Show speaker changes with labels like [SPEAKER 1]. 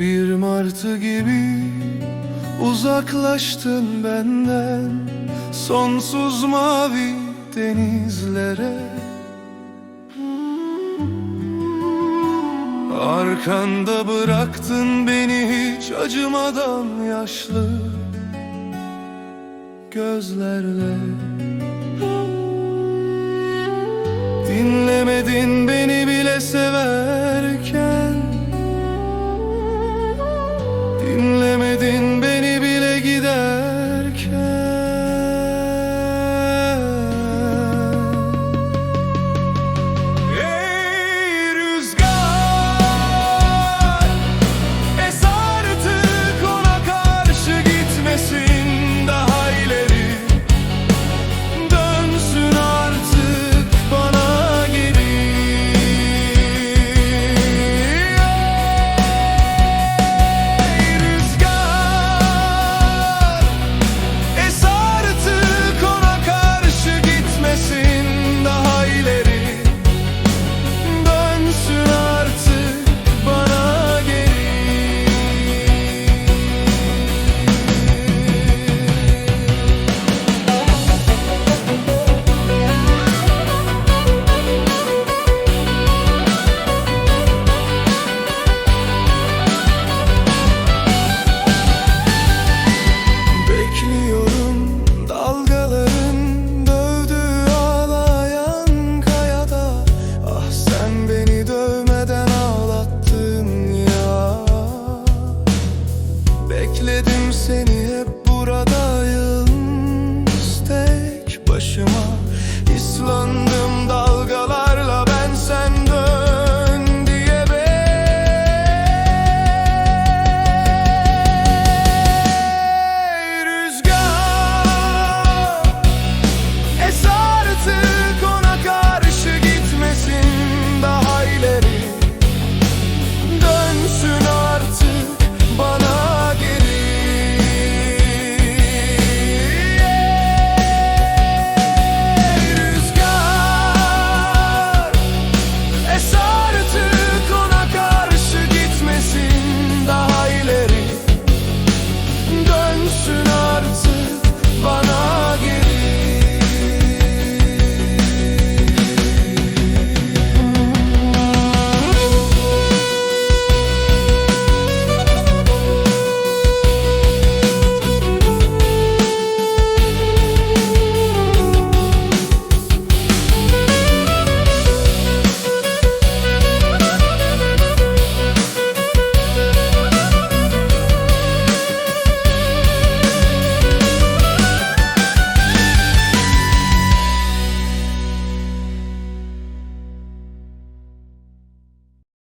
[SPEAKER 1] Bir martı gibi uzaklaştın benden Sonsuz mavi denizlere. Arkanda bıraktın beni hiç acımadan yaşlı gözlerle. Dinlemedin beni bile severken seni here